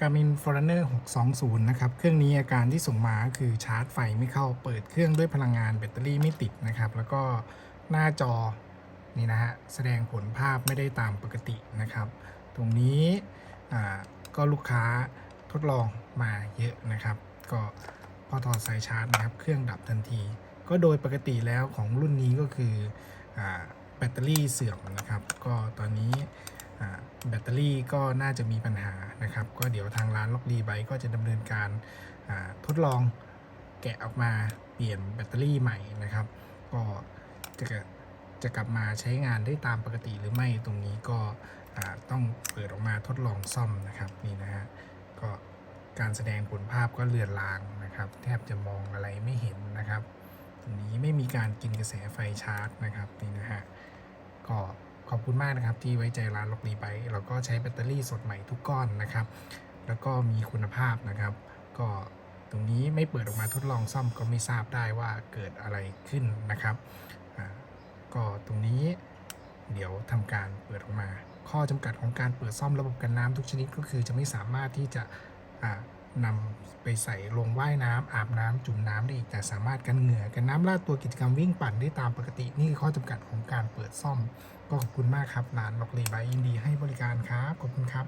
Garmin Forerunner 620 นะครับ เครื่องนี้อาการที่ส่งมาคือชาร์จไฟไม่เข้า เปิดเครื่องด้วยพลังงานแบตเตอรี่ไม่ติดนะครับ แล้วก็หน้าจอนี่นะฮะ แสดงผลภาพไม่ได้ตามปกตินะครับ ตรงนี้ก็ลูกค้าทดลองมาเยอะนะครับ ก็พอถอดสายชาร์จนะครับ เครื่องดับทันที ก็โดยปกติแล้วของรุ่นนี้ก็คืออแบตเตอรี่เสื่อมนะครับ ก็ตอนนี้ แบตเตอรี่ก็น่าจะมีปัญหานะครับ ก็เดี๋ยวทางร้านล็อกดีไบก็จะดำเนินการทดลองแกะออกมาเปลี่ยนแบตเตอรี่ใหม่นะครับ ก็จะจะกลับมาใช้งานได้ตามปกติหรือไม่ตรงนี้ก็ต้องเปิดออกมาทดลองซ่อมนะครับนี่นะฮะก็การแสดงผลภาพก็เลือนลางนะครับ แทบจะมองอะไรไม่เห็นนะครับ ตรงนี้ไม่มีการกินกระแสไฟชาร์จนะครับนี่นะฮะก็ ขอบคุณมากนะครับที่ไว้ใจร้านล็อกดีไปเราก็ใช้แบตเตอรี่สดใหม่ทุกก้อนนะครับ แล้วก็มีคุณภาพนะครับ ก็ตรงนี้ไม่เปิดออกมาทดลองซ่อมก็ไม่ทราบได้ว่าเกิดอะไรขึ้นนะครับอ่าก็ตรงนี้เดี๋ยวทำการเปิดออกมา ข้อจำกัดของการเปิดซ่อมระบบกันน้ำทุกชนิดก็คือจะไม่สามารถที่จะอ่า นำไปใส่ลงว่ายน้ำอาบน้ำจุ่มน้ำได้อีกแต่สามารถกันเหงื่อกันน้ำลาดตัวกิจกรรมวิ่งปั่นได้ตามปกติ นี่คือข้อจำกัดของการเปิดซ่อม ก็ขอบคุณมากครับร้านล็อกลีบายอินดีให้บริการครับขอบคุณครับ